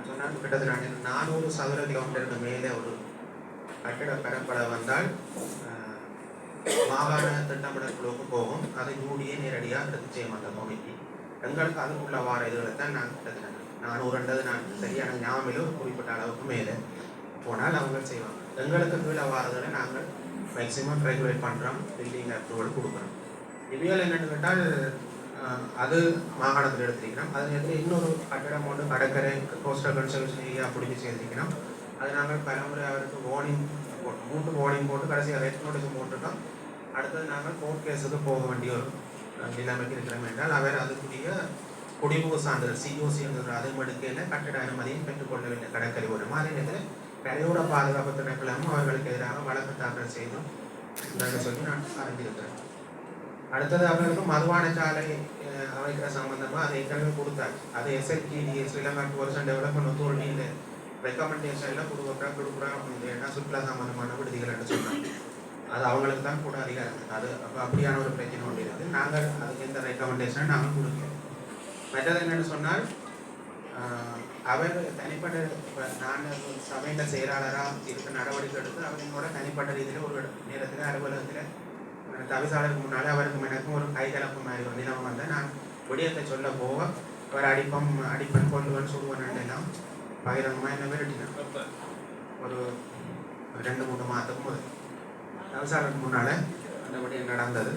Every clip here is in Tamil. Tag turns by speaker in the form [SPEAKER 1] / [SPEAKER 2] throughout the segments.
[SPEAKER 1] நான் சொன்னால் கிட்டத்தட்ட நானூறு சதுர கிலோமீட்டருக்கு மேலே ஒரு கட்டிட பெறப்பட வந்தால் மாகாண திட்டமிடல் குழுவுக்கு போகும் அதை மூடியே நேரடியாக நிச்சயம் அந்த கமிட்டி எங்களுக்கு அதுக்குள்ள வார இதுகளை தான் நான் கிட்டத்தட்ட நானூறுன்றது நான் சரியான ஞாபகம் குறிப்பிட்ட அளவுக்கு மேலே போனால் அவங்க செய்வாங்க. எங்களுக்கு கீழே வாரதில் நாங்கள் மேக்ஸிமம் ரெகுலேட் பண்ணுறோம் பில்டிங் அப்ரூவல் கொடுக்குறோம். இவையால் என்னன்னு கேட்டால் அது மாகாணத்தில் எடுத்திருக்கிறோம் அது நேரத்தில் இன்னொரு கட்டடம் ஒன்று கடற்கரை கோஸ்டல் கன்சர்வேஷன் ஏரியா பிடிச்சி செய்திருக்கிறோம் அது நாங்கள் பலமுறை அவருக்கு வார்னிங் போட்டு மூன்று வார்னிங் போட்டு கடைசியாக ரெட் நோட்டீஸ் போட்டிருக்கோம். அடுத்தது நாங்கள் கோர்ட் கேஸுக்கு போக வேண்டிய ஒரு நிலைமைக்கு இருக்கிறோம் என்றால் அவர் அதுக்குரிய குடிமுக சான்றிதழ் சிஓசி என்கிற அது மடுக்கையில் கட்டிட அனுமதியும் பெற்றுக்கொள்ளவில்லை கடற்கரை ஒரு அதே நேரத்தில் கரையோர பாதுகாப்பு திணைக்களமும் அவர்களுக்கு எதிராக வழக்கு தாக்கல் செய்தும் சொல்லி நான் அறிந்திருக்கிறேன். அடுத்தது அவர்களுக்கு மதுபான சாலை அமைக்கிற சம்பந்தமாக அதை ஏற்கனவே கொடுத்தாச்சு அது எஸ்எல்டிடி ஸ்ரீலங்கா டூரிசம் டெவலப்மெண்ட் அத்தாரிட்டியில் ரெக்கமெண்டேஷனில் கொடுக்குறா கொடுக்குறா ஏன்னா சுற்றுலா சம்பந்தமான விடுதிகள் என்று சொன்னாங்க. அது அவங்களுக்கு தான் கூட அதிகாரம். அது அப்போ அப்படியான ஒரு பிரச்சனை ஒன்று இருக்குது நாங்கள் அதுக்கு எந்த ரெக்கமெண்டேஷனை நாங்கள் கொடுக்கல. மற்றது என்னென்னு சொன்னால் அவர் தனிப்பட்ட இப்போ நான் சபையில் செயலாளராக இருக்க நடவடிக்கை எடுத்து அவர் என்னோட தனிப்பட்ட ரீதியில் ஒரு நேரத்தில் அலுவலகத்தில் தவிசாளருக்கு முன்னாலே அவருக்கும் எனக்கும் ஒரு கைகலப்பு மாதிரி ஒரு நிலைமை நான் விடயத்தை சொல்ல போக அவர் அடிப்பம் அடிப்பன் கொள்ளுவன் சுடுவன் எல்லாம் பகிரங்கமாக என்ன விரட்டினான் ஒரு ரெண்டு மூணு மாதத்துக்கு முதல் தவிசாளருக்கு முன்னால அந்த விடயம் நடந்தது.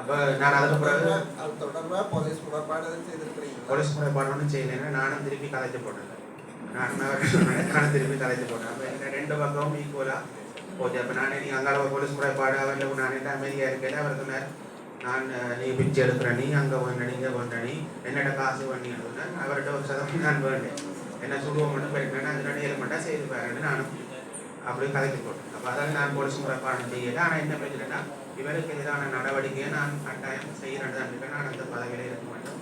[SPEAKER 1] அப்போ நான் அதுக்கு பிறகு
[SPEAKER 2] அது தொடர்பா போலீஸ் முறைப்பாடு செய்திருக்கிறீங்க
[SPEAKER 1] போலீஸ் முறைப்பாடு ஒன்றும் செய்யலைன்னா நானும் திருப்பி கலைச்சு போட்டேன். நானும் நானும் திருப்பி கலைச்சு போட்டேன். அப்போ என்ன ரெண்டு பக்கமும் ஈக்குவலாக போச்சு. அப்போ நானே நீ அங்கால போலீஸ் போலீஸ் பாடு அவரில் நான் என்ன அமைதியாக இருக்கல அவர் சொன்னார். நான் நீ பிச்சை எடுக்கிற நீ அங்கே வேண்ட நீ இங்கே வேண்ட நீ என்னோட காசு வேண்டி சொன்னேன் அவர்கிட்ட ஒரு சதவீதம் நான் வேண்டேன். என்ன சுடுவோம் மட்டும் போயிருக்கேன் அது நடிகர் மட்டும் செய்து பாருன்னு நானும் அப்படியே கதைக்கு போட்டேன். அப்போ அதாவது நான் போலீஸ் முறைப்பாடு செய்யலை. ஆனால் என்ன பிரச்சனைனா இவருக்கு எதிரான நடவடிக்கையை நான் கட்டாயம் செய்கிறேன் தான் நான் அந்த பதவியில் இருக்க மாட்டேன்.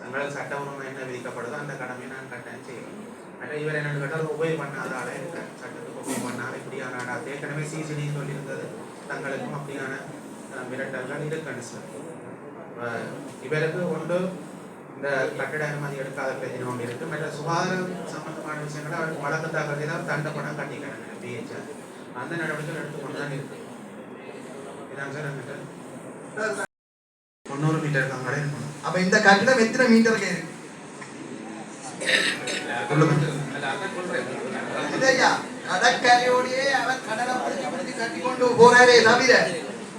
[SPEAKER 1] தங்களுக்கு சட்டபூர்வமாக என்ன விதிக்கப்படுதோ அந்த கடமையை நான் கட்டாயம் செய்வேன். மற்ற இவர் என்னன்னு கேட்டால் உபயோகம் பண்ணாத ஆளே இருக்கார் சட்டத்துக்கு உபயோகம் பண்ணாத இப்படியான ஆடா ஏற்கனவே சிசிடி சொல்லியிருந்தது. தங்களுக்கும் அப்படியான மிரட்டல்கள் இருக்குன்னு சொல்லி இவருக்கு ஒன்று இந்த கட்டட அனுமதி எடுக்காத பிரச்சனை ஒன்று இருக்கு. மற்ற சுகாதாரம் சம்பந்தமான விஷயங்களை அவருக்கு வழக்கு தாக்கல் செய்தால் தண்டப்படம் கட்டிக்கிறாங்க பிஹெச்ஆர் அந்த நடவடிக்கை எடுத்துக்கொண்டு தான் இருக்கு. இதான் சார் என்கிட்ட முந்நூறு மீட்டர் இருக்காங்க இருக்கணும்
[SPEAKER 2] அப்ப இந்த கட்டிடம் எத்தனை மீட்டருக்கு இருக்கு? கடற்கரையோடையே அவர் கடலை பிடிச்சி கட்டி கொண்டு போறாரே தவிர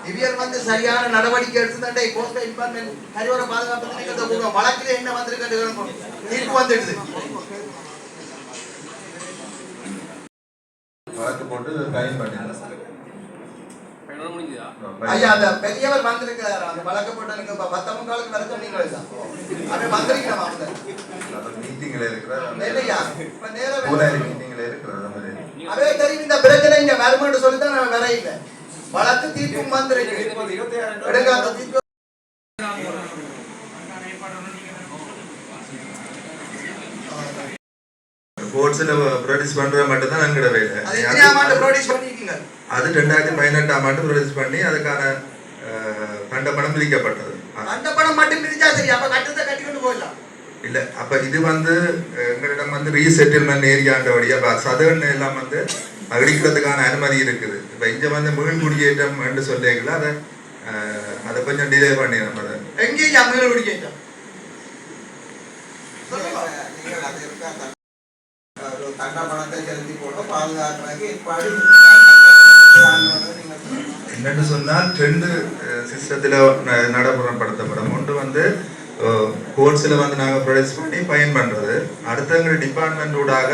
[SPEAKER 2] இவியர் வந்து சரியான நடவடிக்கை எடுத்துட்டே கோஸ்டல் டிபார்ட்மெண்ட் கரையோர பாதுகாப்பு வழக்கில் என்ன தீர்ப்பு வந்துடுது
[SPEAKER 3] வழக்கு போட்டு கைது
[SPEAKER 2] ஐயா அந்த பெரியவர் வந்திருக்கிறார். அந்த வழக்கு போட்டனுக்கு இப்ப பத்த முக்காலுக்கு வர சொன்னீங்களே தான். அவன் வந்திருக்கிறான் அவங்க.
[SPEAKER 3] மீட்டிங்ல இருக்கிறார்.
[SPEAKER 2] இல்லையா? இப்ப நேரம்
[SPEAKER 3] பூனாரி மீட்டிங்ல இருக்கிறார் அந்த மாதிரி
[SPEAKER 2] அதே தெரியும் இந்த பிரச்சனை இங்க வருமென்று சொல்லி தான் நான் வரையில. வழக்கு தீர்ப்பும் வந்திருக்கு. எடுங்க அந்த தீர்ப்பு.
[SPEAKER 3] கோர்ட்ஸ்ல ப்ரொடியூஸ் பண்றது மட்டும் தான் எங்கட
[SPEAKER 2] அது
[SPEAKER 3] வேலை அது ரெண்டாயிரத்தி பதினெட்டாம் ஆண்டு ப்ரொடியூஸ் பண்ணி அதுக்கான அஹ், கண்ட பணம் விதிக்கப்பட்டது
[SPEAKER 2] அந்த பணம் மட்டும் பிரிச்சா சரி அப்ப கட்டத்தை கட்டி கொண்டு போயிடலாம்.
[SPEAKER 3] இல்ல அப்ப இது வந்து எங்களிடம் வந்து ரீசெட்டில்மெண்ட் ஏரியாண்டபடியா அப்ப சதர்ன் எல்லாம் வந்து அடிக்கிறதுக்கான அனுமதி இருக்குது. இப்ப இங்க வந்து மீன் குடியேற்றம் என்று சொல்லிங்களா அதை அஹ், அதை கொஞ்சம் டிலே பண்ணி நம்ம அதை
[SPEAKER 4] இருக்கா தன்- ஒரு தண்ட பணத்தை செலுத்தி போட்டு பாதுகாக்கிறதுக்கு ஏற்பாடு
[SPEAKER 3] என்னென்னு சொன்னால் ரெண்டு சிஸ்டத்தில் நடைமுறைப்படுத்தப்படும். ஒன்று வந்து கோர்ட்ஸில் வந்து நாங்கள் ப்ரொடியூஸ் பண்ணி பயன் பண்ணுறது அடுத்தவங்க எங்கள் டிபார்ட்மெண்ட் ஊடாக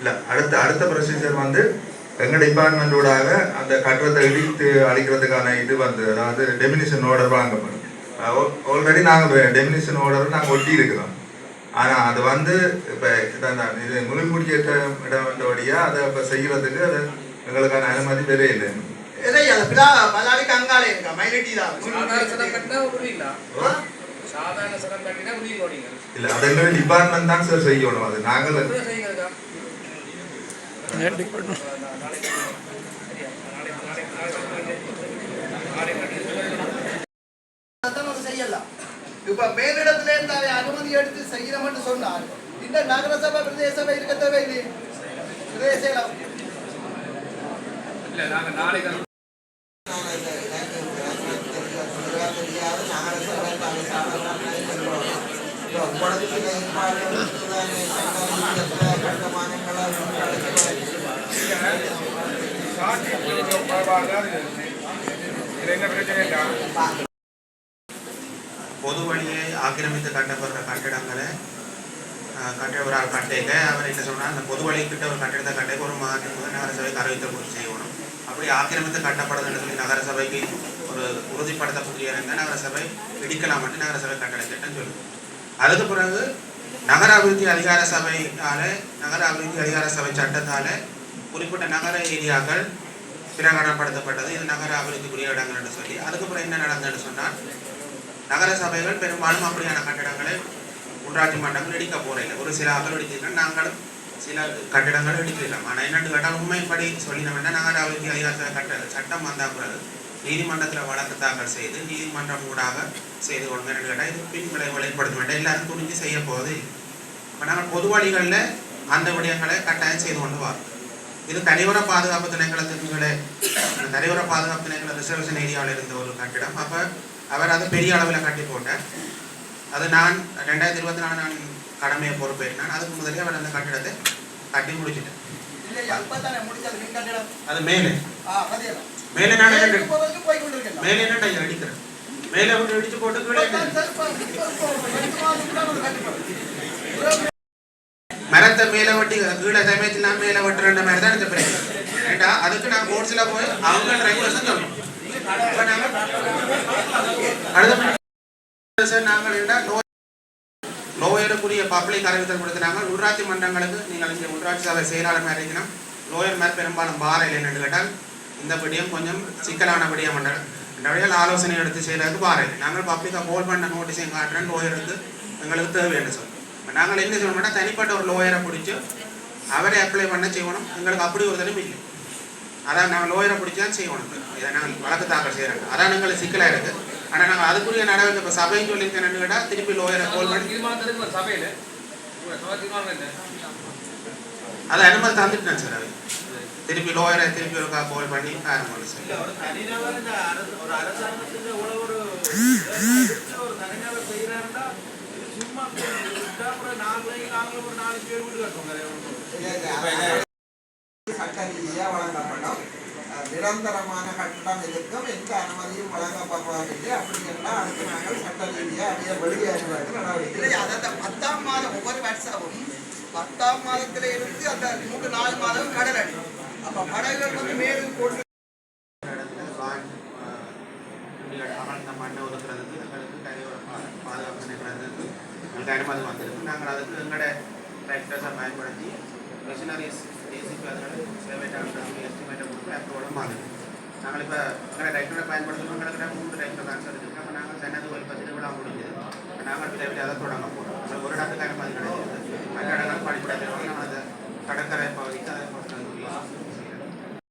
[SPEAKER 3] இல்லை அடுத்த அடுத்த ப்ரொசீஜர் வந்து எங்கள் டிபார்ட்மெண்ட் ஊடாக அந்த கட்டடத்தை இடித்து அழிக்கிறதுக்கான இது வந்து அதாவது டெமினிஷன் ஆர்டர் வாங்கப்படும். ஆல்ரெடி நாங்கள் டெமினிஷன் ஆர்டர் நாங்கள் ஒட்டி இருக்கிறோம். ஆனால் அது வந்து இப்போ இது முழுமுடியேற்ற இடம் வந்தபடியாக அதை இப்போ செய்கிறதுக்கு அது எங்களுக்கான அனுமதி பெரிய இல்லை. இல்லை. அது டிபார்ட்மெண்ட் தான். சார் செய்யணும். அது நாங்கள்
[SPEAKER 2] இப்ப எடுத்து செய்யணும்னு சொன்னார் இந்த நகரசபை பிரதேச சபை இருக்க தேவையில்லை. பிரதேச
[SPEAKER 5] இல்ல நாங்க நாளைக்கு
[SPEAKER 1] பொது வழியை ஆக்கிரமித்து கட்டப்படுற கட்டிடங்களை அஹ், கட்டவரால் கட்டேக்க அவர் என்ன சொன்னார் அந்த பொது வழி கிட்ட ஒரு கட்டிடத்தை கட்டேக்க ஒரு மாதத்துக்கு நகரசபைக்கு அறிவித்தல் கொடுத்து செய்யணும். அப்படி ஆக்கிரமித்து கட்டப்படுதுன்னு சொல்லி நகரசபைக்கு ஒரு உறுதிப்படுத்தக்கூடிய நகரசபை இடிக்கலாம் மட்டும் நகரசபை கட்டளை திட்டம் சொல்லுது. அதுக்கு பிறகு நகர அபிவிருத்தி அதிகார சபையால நகர அபிவிருத்தி அதிகார சபை சட்டத்தால குறிப்பிட்ட நகர ஏரியாக்கள் பிரகடனப்படுத்தப்பட்டது. இது நகர அபிவிருத்திக்குரிய இடங்கள் என்று சொல்லி அதுக்கப்புறம் என்ன நடந்ததுன்னு சொன்னால் நகர சபைகள் பெரும்பாலும் அப்படியான கட்டிடங்களை உள்ளாட்சி மன்றங்கள் இடிக்க போகிறதில்லை ஒரு சில அகல் இடிச்சிருக்கோம் நாங்களும் சில கட்டிடங்கள் இடிக்கலாம் ஆனால் என்னென்னு கேட்டால் உண்மைப்படி சொல்லினோம்னா நகர அபிவிருத்தி அதிகார கட்ட சட்டம் வந்த பிறகு நீதிமன்றத்தில் வழக்கு தாக்கல் செய்து நீதிமன்றம் ஊடாக செய்து கொடுங்க கேட்டால் இது பின் விளைவுகளை ஏற்படுத்த வேண்டாம் எல்லாரும் துணிஞ்சு செய்ய போகுது இப்போ நாங்கள் பொது வழிகளில் அந்த விடயங்களை கட்டாயம் செய்து கொண்டு வரோம். இது தனிவர பாதுகாப்பு திணைக்களத்தின் தனிவர பாதுகாப்பு திணைக்கள ரிசர்வேஷன் ஏரியாவில் இருந்த ஒரு கட்டிடம். அப்போ அவர் அதை பெரிய அளவில் கட்டி போட்டார். அது நான் ரெண்டாயிரத்தி இருபத்தி நாலு நான் கடமையை பொறுப்பேற்றான் அதுக்கு முதலே அவர் அந்த கட்டிடத்தை கட்டி முடிச்சிட்டேன் அது மேலே. மேலே நான் மேலே என்ன அடிக்கிறேன். மேலே விட்டு இடிச்சு போட்டு கீழே? மரத்தை மேலே வெட்டி கீழே சமயத்தில் நான் மேலே வெட்டுற மாதிரி தான் இந்த பிரச்சனை. ஏண்டா அதுக்கு நான் கோர்ஸில் போய் அவங்க ரெகுலேஷன் சொல்லணும் அடுத்த நாங்கள் என்ன லோயருக்குரிய பப்ளிக் அறிவித்தல் கொடுத்தாங்க உள்ளாட்சி மன்றங்களுக்கு நீங்கள் இங்கே உள்ளாட்சி சபை செயலாளர் மாதிரி லோயர் மேல் பெரும்பாலும் பார இல்லைன்னு கேட்டால் இந்த படியும் கொஞ்சம் சிக்கலான படியாக மண்டலம் ஆலோசனை எடுத்து செய்யறதுக்கு பார இல்லை. நாங்கள் பப்ளிக்காக ஹோல் பண்ண நோட்டீஸையும் காட்டுறேன். லோயருக்கு எங்களுக்கு தேவைன்னு சொல்லணும் நாங்கள் என்ன சொல்லணும்னா தனிப்பட்ட ஒரு லோயரை பிடிச்சி அவரை அப்ளை பண்ண செய்யணும். எங்களுக்கு அப்படி ஒரு தடவை இல்லை. அதான் நாங்கள் லோயரை பிடிச்சி தான் செய்யணும். இதை நாங்கள் வழக்கு தாக்கல் செய்கிறாங்க அதான் எங்களுக்கு சிக்கலாக இருக்குது ஆனால் நாங்கள் அதுக்குரிய நடவடிக்கை இப்போ சபைன்னு சொல்லியிருக்கேன்னு கேட்டால் திருப்பி லோயரை கோல் பண்ணி
[SPEAKER 5] தீர்மானத்துக்கு ஒரு சபையில
[SPEAKER 1] அதை அனுமதி தந்துட்டேன் சார் அது. திருப்பி லோயரை திருப்பி ஒரு கோல் பண்ணி ஆரம்பம் சார்.
[SPEAKER 4] சட்ட ரீதியா வழங்கப்படும் நிரந்தரமான கட்டடம் இருக்கும். எந்த அனுமதியும் வழங்கப்படுவதில்லை அப்படி என்றால் அதுக்கு நாங்கள் சட்ட ரீதியா அப்படியே வெளியேறுவதற்கு நடவடிக்கை
[SPEAKER 2] இல்லையா அது அந்த பத்தாம் மாதம் ஒவ்வொரு வருஷமும் பத்தாம் மாதத்துல இருந்து அந்த மூன்று நாலு மாதம் கடல் அடி அப்ப படகுகள் வந்து மேலும் கொண்டு
[SPEAKER 1] ഞങ്ങളിപ്പോൾ ഞങ്ങളുടെ ഡയറക്ടറെ பயன்படுத்தணும் ഞങ്ങളുടെ மூன்று டயக்டர் ஆன்சர் இருக்குது அப்போ நாங்கள் சென்னது ஒரு பத்து திருவிழா முடிஞ்சது. இப்போ நாங்கள் விரைவில் அதை தொடங்க போகிறோம் ஒரு இடத்துக்கான பதில் கிடையாது. மற்ற இடங்கள் படிப்படத்தில் நம்ம அதை கடற்கரை